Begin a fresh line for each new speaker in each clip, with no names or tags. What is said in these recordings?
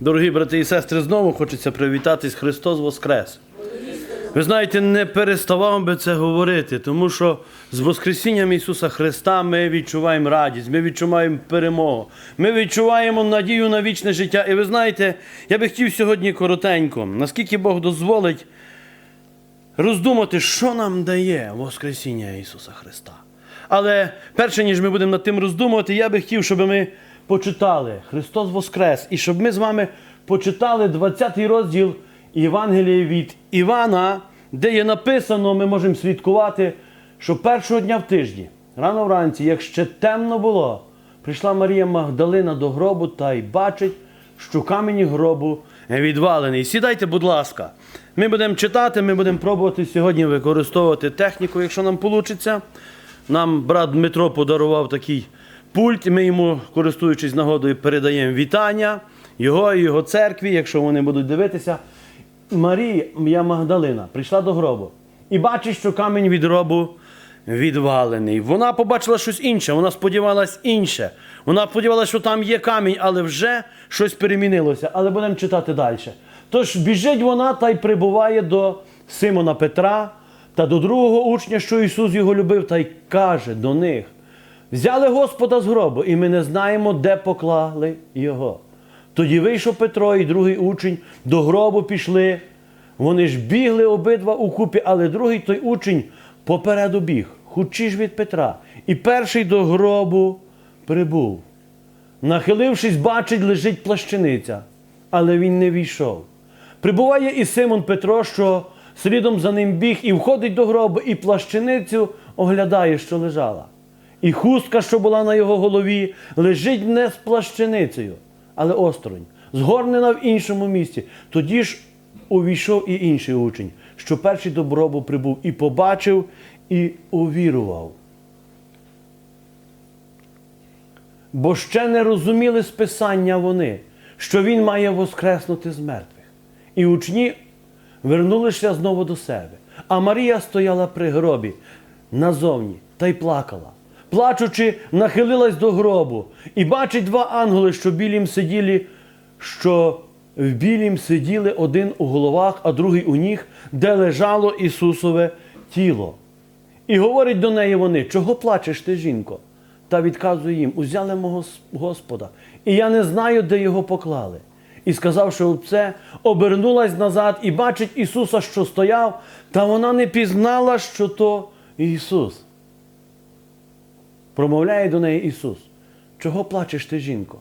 Дорогі брати і сестри, знову хочеться привітатись Христос Воскрес. Ви знаєте, не переставав би це говорити, тому що з Воскресінням Ісуса Христа ми відчуваємо радість, ми відчуваємо перемогу, ми відчуваємо надію на вічне життя. І ви знаєте, я би хотів сьогодні коротенько, наскільки Бог дозволить роздумати, що нам дає Воскресіння Ісуса Христа. Але перше, ніж ми будемо над тим роздумувати, я би хотів, щоб ми почитали Христос Воскрес, і щоб ми з вами почитали 20 розділ Євангелія від Івана, де є написано, ми можемо слідкувати, що першого дня в тижні, рано вранці, як ще темно було, прийшла Марія Магдалина до гробу та й бачить, що камінь гробу відвалений. Сідайте, будь ласка. Ми будемо читати, ми будемо пробувати сьогодні використовувати техніку, якщо нам вийде. Нам брат Дмитро подарував такий пульт, ми йому, користуючись нагодою, передаємо вітання його і його церкві, якщо вони будуть дивитися. Марія я Магдалина прийшла до гробу і бачить, що камінь від гробу відвалений. Вона побачила щось інше, вона сподівалась інше. Вона сподівалася, що там є камінь, але вже щось перемінилося. Але будемо читати далі. Тож біжить вона та й прибуває до Симона Петра та до другого учня, що Ісус його любив, та й каже до них: Взяли Господа з гробу, і ми не знаємо, де поклали його. Тоді вийшов Петро і другий учень, до гробу пішли. Вони ж бігли обидва у купі, але другий той учень попереду біг, худший від Петра, і перший до гробу прибув. Нахилившись, бачить, лежить плащаниця, але він не війшов. Прибуває і Симон Петро, що слідом за ним біг, і входить до гробу, і плащаницю оглядає, що лежала. І хустка, що була на його голові, лежить не з плащаницею, але осторонь, згорнена в іншому місці. Тоді ж увійшов і інший учень, що перший до гробу прибув, і побачив, і увірував. Бо ще не розуміли списання вони, що він має воскреснути з мертвих. І учні вернулися знову до себе. А Марія стояла при гробі назовні та й плакала. Плачучи, нахилилась до гробу і бачить два ангели, що білім сиділи, що в білім сиділи один у головах, а другий у ніг, де лежало Ісусове тіло. І говорить до неї вони, чого плачеш ти, жінко? Та відказує їм, узяли мого Господа, і я не знаю, де його поклали. І сказавши це, обернулась назад і бачить Ісуса, що стояв, та вона не пізнала, що то Ісус. Промовляє до неї Ісус. Чого плачеш ти, жінко?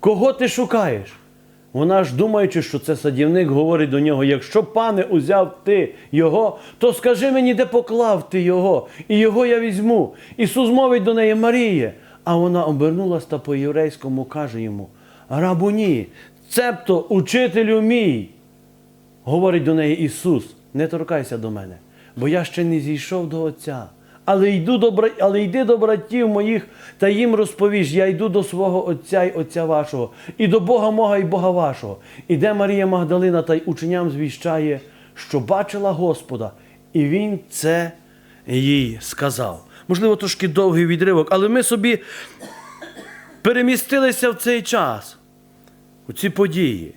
Кого ти шукаєш? Вона ж, думаючи, що це садівник, говорить до нього: якщо, пане, узяв ти його, то скажи мені, де поклав ти його, і його я візьму. Ісус мовить до неї Маріє. А вона обернулась та по-єврейському каже йому: Рабуні, цебто учителю мій. Говорить до неї Ісус, не торкайся до мене, бо я ще не зійшов до Отця. Але йду до бра- але йди до братів моїх та їм розповіш, я йду до свого Отця й Отця вашого, і до Бога мого і Бога вашого. Іде Марія Магдалина та й ученям звіщає, що бачила Господа, і Він це їй сказав. Можливо, трошки довгий відривок, але ми собі перемістилися в цей час, у ці події.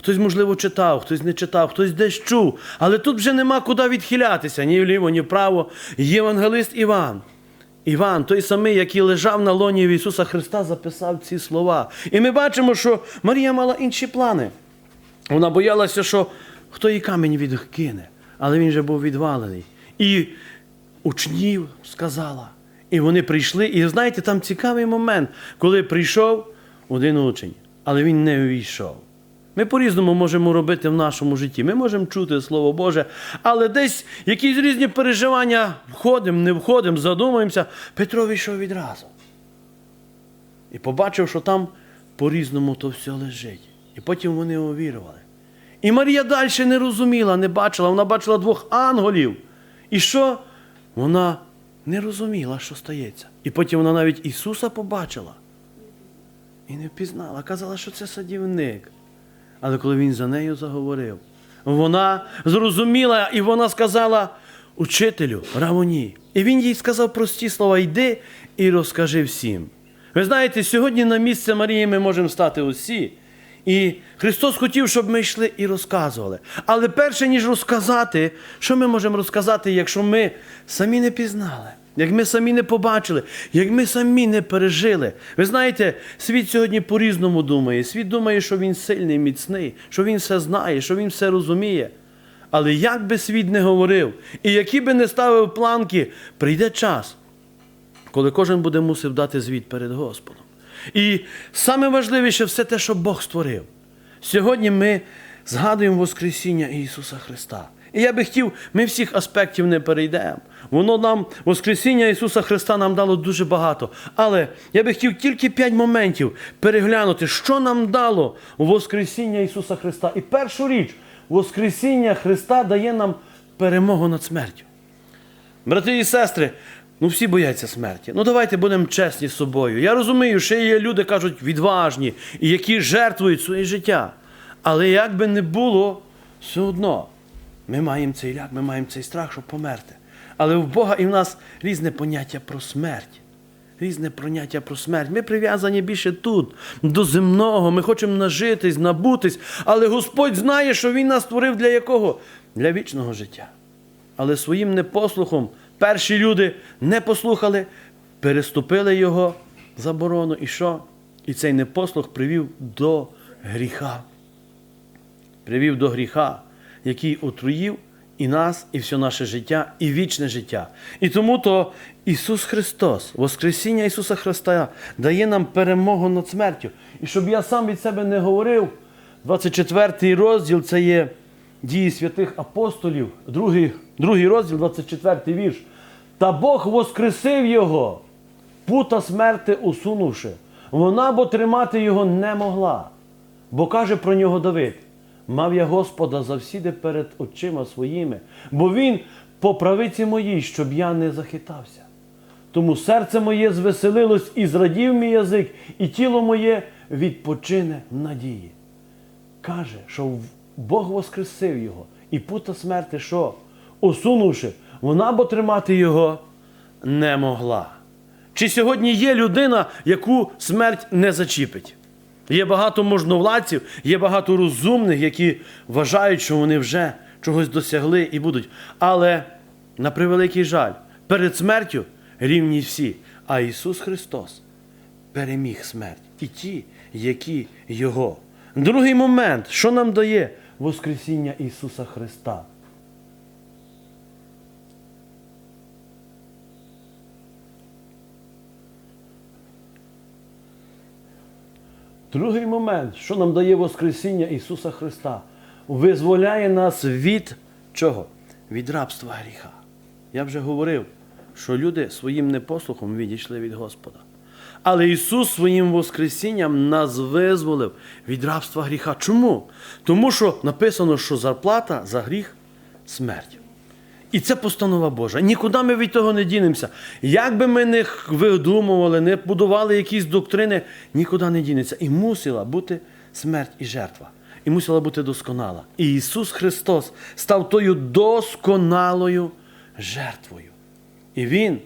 Хтось, можливо, читав, хтось не читав, хтось десь чув. Але тут вже нема куди відхилятися ні вліво, ні вправо. Євангелист Іван. Іван, той самий, який лежав на лоні Ісуса Христа, записав ці слова. І ми бачимо, що Марія мала інші плани. Вона боялася, що хто їй камінь відкине, але він же був відвалений. І учнів сказала. І вони прийшли. І знаєте, там цікавий момент, коли прийшов один учень, але він не увійшов. Ми по-різному можемо робити в нашому житті. Ми можемо чути Слово Боже, але десь якісь різні переживання входимо, не входимо, задумуємося. Петро війшов відразу. І побачив, що там по-різному то все лежить. І потім вони увірували. І Марія далі не розуміла, не бачила. Вона бачила двох ангелів. І що? Вона не розуміла, що стається. І потім вона навіть Ісуса побачила. І не впізнала. Казала, що це садівник. Але коли він за нею заговорив, вона зрозуміла і вона сказала учителю, равоні. І він їй сказав прості слова: йди і розкажи всім. Ви знаєте, сьогодні на місце Марії ми можемо стати усі І Христос хотів, щоб ми йшли і розказували. Але перше, ніж розказати, що ми можемо розказати, якщо ми самі не пізнали, як ми самі не побачили, як ми самі не пережили. Ви знаєте, світ сьогодні по-різному думає. Світ думає, що він сильний, міцний, що він все знає, що він все розуміє. Але як би світ не говорив, і які би не ставив планки, прийде час, коли кожен буде мусив дати звіт перед Господом. І саме важливіше все те, що Бог створив. Сьогодні ми згадуємо Воскресіння Ісуса Христа. І я би хотів, ми всіх аспектів не перейдемо. Воно нам, Воскресіння Ісуса Христа нам дало дуже багато. Але я би хотів тільки п'ять моментів переглянути, що нам дало Воскресіння Ісуса Христа. І першу річ, Воскресіння Христа дає нам перемогу над смертю. Брати і сестри, ну всі бояться смерті. Ну давайте будемо чесні з собою. Я розумію, що є люди, кажуть, відважні, і які жертвують своє життя. Але як би не було, все одно ми маємо цей ляк, ми маємо цей страх, щоб померти. Але в Бога і в нас різне поняття про смерть. Різне поняття про смерть. Ми прив'язані більше тут, до земного. Ми хочемо нажитись, набутись. Але Господь знає, що Він нас створив для якого? Для вічного життя. Але своїм непослухом перші люди не послухали, переступили його заборону. І що? І цей непослух привів до гріха. Привів до гріха, який отруїв і нас, і все наше життя, і вічне життя. І тому то Ісус Христос, Воскресіння Ісуса Христа дає нам перемогу над смертю. І щоб я сам від себе не говорив, 24 розділ це є дії святих апостолів, другий, другий розділ, 24 вірш. Та Бог воскресив його, пута смерти усунувши. Вона бо тримати його не могла. Бо каже про нього Давид: мав я Господа завсіди перед очима своїми, бо він по правиці моїй, щоб я не захитався. Тому серце моє звеселилось і зрадів мій язик, і тіло моє відпочине в надії. Каже, що Бог воскресив його, і пута смерти, що, усунувши, вона бо тримати його не могла. Чи сьогодні є людина, яку смерть не зачіпить? Є багато можновладців, є багато розумних, які вважають, що вони вже чогось досягли і будуть. Але, на превеликий жаль, перед смертю рівні всі. А Ісус Христос переміг смерть. І ті, які Його. Другий момент, що нам дає Воскресіння Ісуса Христа? Другий момент, що нам дає Воскресіння Ісуса Христа, визволяє нас від чого? Від рабства гріха. Я вже говорив, що люди своїм непослухом відійшли від Господа. Але Ісус своїм Воскресінням нас визволив від рабства гріха. Чому? Тому що написано, що зарплата за гріх смерть. І це постанова Божа. Нікуди ми від того не дінемося. Як би ми не видумували, не будували якісь доктрини, нікуди не дінеться. І мусила бути смерть і жертва. І мусила бути досконала. І Ісус Христос став тою досконалою жертвою. І Він,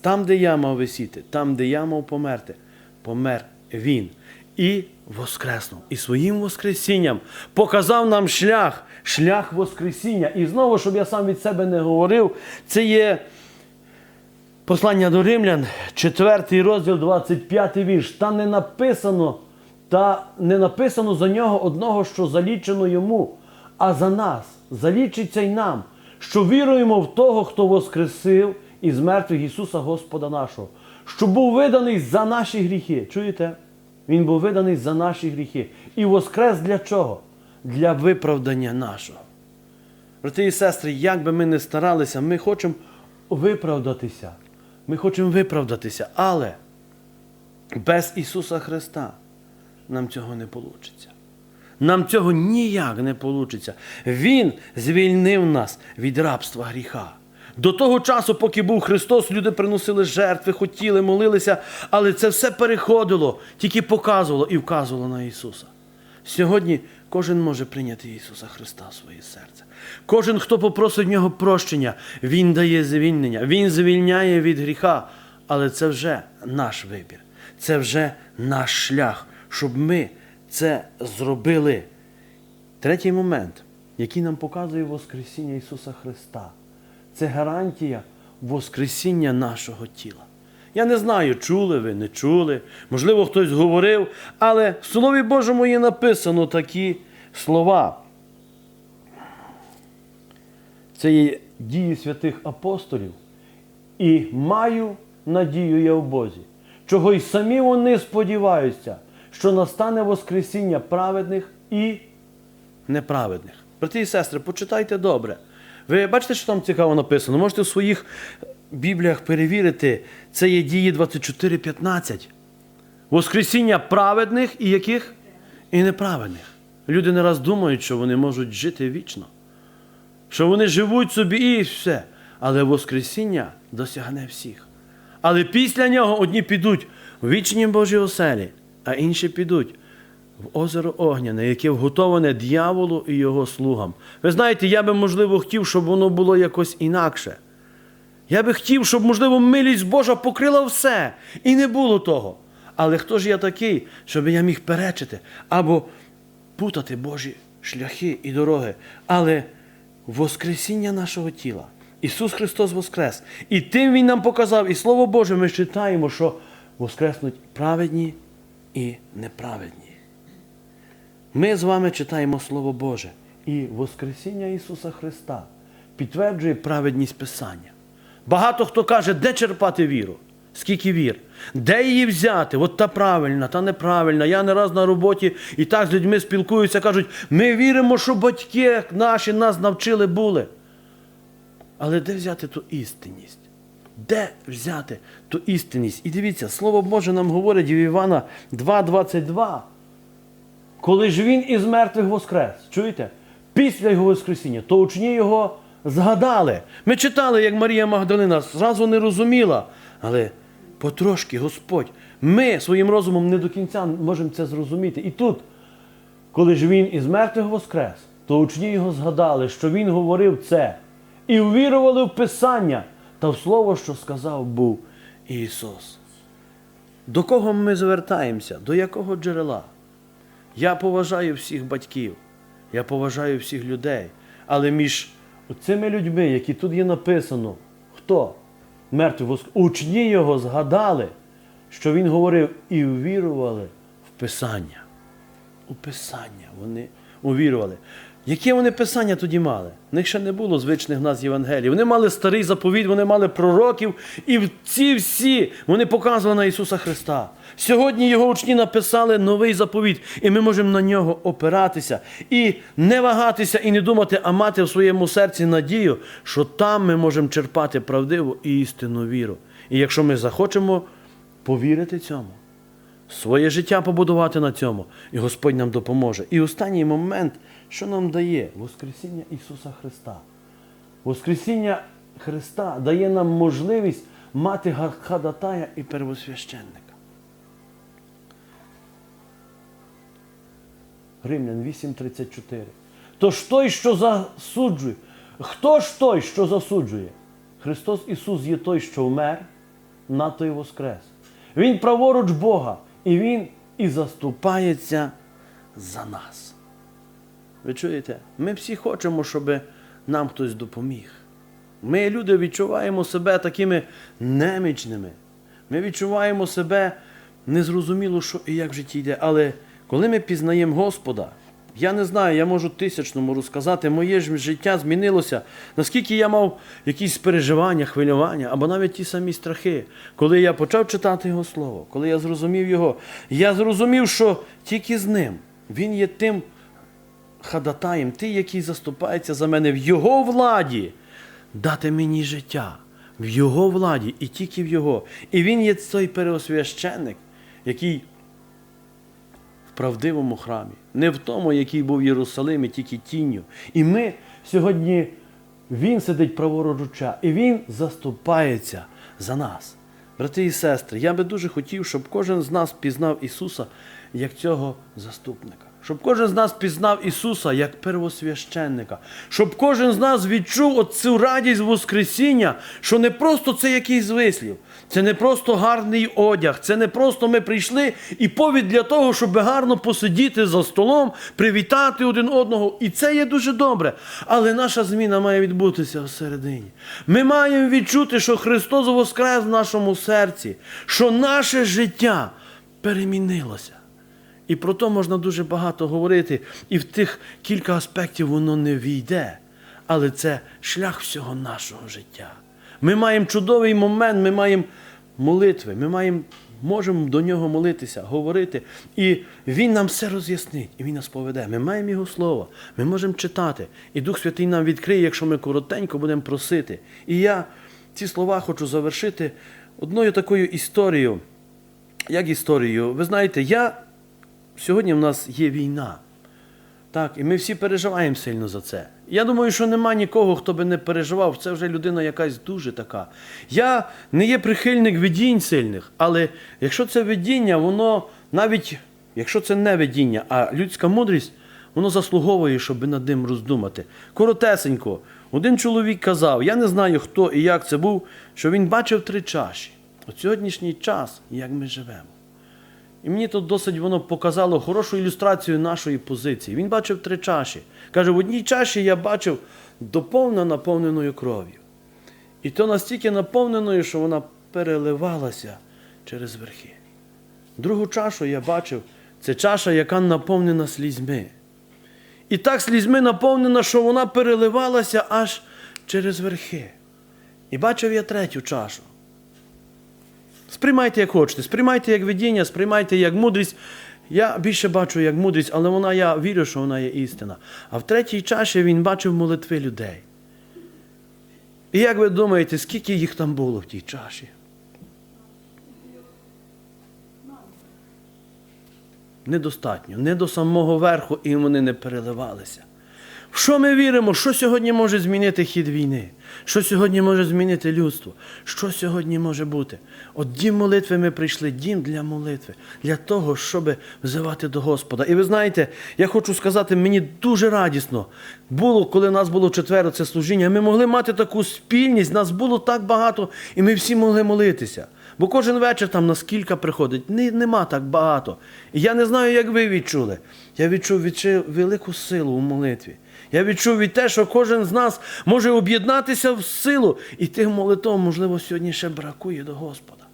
там, де я мав висіти, там, де я мав померти, помер Він. І воскреснув. І своїм Воскресінням показав нам шлях, шлях Воскресіння. І знову, щоб я сам від себе не говорив, це є послання до Римлян, 4 розділ, 25 вірш. Та не написано, та не написано за нього одного, що залічено йому, а за нас залічиться й нам, що віруємо в того, хто воскресив із мертвих Ісуса Господа нашого, що був виданий за наші гріхи. Чуєте? Він був виданий за наші гріхи. І воскрес для чого? Для виправдання нашого. Брати і сестри, як би ми не старалися, ми хочемо виправдатися. Ми хочемо виправдатися, але без Ісуса Христа нам цього не вийде. Нам цього ніяк не вийде. Він звільнив нас від рабства гріха. До того часу, поки був Христос, люди приносили жертви, хотіли, молилися, але це все переходило, тільки показувало і вказувало на Ісуса. Сьогодні кожен може прийняти Ісуса Христа в своє серце. Кожен, хто попросить в нього прощення, Він дає звільнення, Він звільняє від гріха. Але це вже наш вибір, це вже наш шлях, щоб ми це зробили. Третій момент, який нам показує Воскресіння Ісуса Христа, це гарантія Воскресіння нашого тіла. Я не знаю, чули ви, не чули, можливо, хтось говорив, але в Слові Божому є написано такі слова. Це є дії святих апостолів. І маю надію я в Бозі, чого й самі вони сподіваються, що настане Воскресіння праведних і неправедних. Брати і сестри, почитайте добре. Ви бачите, що там цікаво написано? Можете в своїх бібліях перевірити. Це є дії 24.15. Воскресіння праведних і яких? І неправедних. Люди не раз думають, що вони можуть жити вічно що вони живуть собі і все. Але Воскресіння досягне всіх. Але після нього одні підуть в вічні Божі оселі, а інші підуть в озеро Огняне, яке вготоване дьяволу і його слугам. Ви знаєте, я би, можливо, хотів, щоб воно було якось інакше. Я би хотів, щоб, можливо, милість Божа покрила все. І не було того. Але хто ж я такий, щоб я міг перечити або путати Божі шляхи і дороги? Але Воскресіння нашого тіла. Ісус Христос Воскрес. І тим Він нам показав, і Слово Боже, ми читаємо, що воскреснуть праведні і неправедні. Ми з вами читаємо Слово Боже. І Воскресіння Ісуса Христа підтверджує праведність Писання. Багато хто каже, де черпати віру? Скільки вір? Де її взяти? От та правильна, та неправильна. Я не раз на роботі і так з людьми спілкуюся, кажуть, ми віримо, що батьки наші нас навчили були. Але де взяти ту істинність? Де взяти ту істинність? І дивіться, Слово Боже нам говорить в Івана 2,22. Коли ж він із мертвих воскрес, чуєте? Після його Воскресіння, то учні його згадали. Ми читали, як Марія Магдалина зразу не розуміла, але потрошки Господь, ми своїм розумом не до кінця можемо це зрозуміти. І тут, коли ж він із мертвих воскрес, то учні його згадали, що він говорив це, і увірували в Писання та в слово, що сказав був Ісус. До кого ми звертаємося? До якого джерела? Я поважаю всіх батьків, я поважаю всіх людей. Але між цими людьми, які тут є написано, хто? Мертвий воск... Учні його згадали, що він говорив, і увірували в Писання. У Писання вони увірували. Яке вони писання тоді мали? В них ще не було звичних нас Євангелій. Вони мали старий заповідь, вони мали пророків, і ці всі вони показували на Ісуса Христа. Сьогодні його учні написали новий заповідь, і ми можемо на нього опиратися і не вагатися, і не думати, а мати в своєму серці надію, що там ми можемо черпати правдиву і істинну віру. І якщо ми захочемо повірити цьому, своє життя побудувати на цьому, і Господь нам допоможе. І останній момент, що нам дає Воскресіння Ісуса Христа. Воскресіння Христа дає нам можливість мати ходатая і первосвященника. Римлян 8.34. Тож той, що засуджує, хто ж той, що засуджує? Христос Ісус є той, що вмер, на той воскрес. Він праворуч Бога, і Він і заступається за нас. Ви чуєте? Ми всі хочемо, щоб нам хтось допоміг. Ми, люди, відчуваємо себе такими немічними. Ми відчуваємо себе незрозуміло, що і як в житті йде. Але коли ми пізнаємо Господа, я не знаю, я можу тисячному розказати, моє ж життя змінилося, наскільки я мав якісь переживання, хвилювання, або навіть ті самі страхи. Коли я почав читати Його Слово, коли я зрозумів Його, я зрозумів, що тільки з ним Він є тим ходатаєм, ти, який заступається за мене в Його владі, дати мені життя. В Його владі і тільки в Його. І Він є той переосвященник, який в правдивому храмі, не в тому, який був в Єрусалимі, тільки тінню. І ми сьогодні, Він сидить праворуча, і Він заступається за нас. Брати і сестри, я би дуже хотів, щоб кожен з нас пізнав Ісуса як цього заступника. Щоб кожен з нас пізнав Ісуса як первосвященника, щоб кожен з нас відчув оцю радість Воскресіння, що не просто це якийсь вислів, це не просто гарний одяг, це не просто ми прийшли і повід для того, щоб гарно посидіти за столом, привітати один одного. І це є дуже добре. Але наша зміна має відбутися всередині. Ми маємо відчути, що Христос воскрес в нашому серці, що наше життя перемінилося. І про то можна дуже багато говорити, і в тих кілька аспектів воно не війде. Але це шлях всього нашого життя. Ми маємо чудовий момент, ми маємо молитви, ми маємо, можемо до нього молитися, говорити. І Він нам все роз'яснить, і Він нас поведе. Ми маємо Його слово, ми можемо читати. І Дух Святий нам відкриє, якщо ми коротенько будемо просити. І я ці слова хочу завершити одною такою історією. Як історією? Ви знаєте, я сьогодні в нас є війна. Так, і ми всі переживаємо сильно за це. Я думаю, що нема нікого, хто би не переживав. Це вже людина якась дуже така. Я не є прихильник видінь сильних, але якщо це видіння, воно навіть якщо це не видіння, а людська мудрість, воно заслуговує, щоб над ним роздумати. Коротесенько, один чоловік казав, я не знаю, хто і як це був, що він бачив три чаші. От сьогоднішній час, як ми живемо. І мені тут досить воно показало хорошу ілюстрацію нашої позиції. Він бачив три чаші. Каже, в одній чаші я бачив доповно наповненою кров'ю. І то настільки наповненою, що вона переливалася через верхи. Другу чашу я бачив, це чаша, яка наповнена слізьми. І так слізьми наповнена, що вона переливалася аж через верхи. І бачив я третю чашу. Сприймайте, як хочете, сприймайте як видіння, сприймайте як мудрість. Я більше бачу як мудрість, але вона, я вірю, що вона є істина. А в третій чаші він бачив молитви людей. І як ви думаєте, скільки їх там було в тій чаші? Недостатньо, не до самого верху, і вони не переливалися. Що ми віримо? Що сьогодні може змінити хід війни? Що сьогодні може змінити людство? Що сьогодні може бути? От дім молитви ми прийшли, дім для молитви, для того, щоб взивати до Господа. І ви знаєте, я хочу сказати, мені дуже радісно було, коли нас було четверо це служіння. Ми могли мати таку спільність, нас було так багато, і ми всі могли молитися. Бо кожен вечір там наскільки приходить, не, нема так багато. І я не знаю, як ви відчули. Я відчув відчув велику силу у молитві. Я відчув від те, що кожен з нас може об'єднатися в силу. І тих молитв, можливо, сьогодні ще бракує до Господа.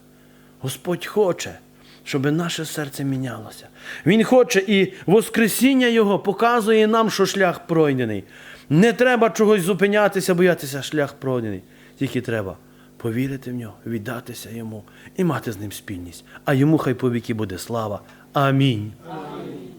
Господь хоче, щоб наше серце мінялося. Він хоче, і Воскресіння Його показує нам, що шлях пройдений. Не треба чогось зупинятися, боятися, шлях пройдений. Тільки треба повірити в нього, віддатися йому і мати з ним спільність. А йому хай по віки буде слава. Амінь.
Амінь.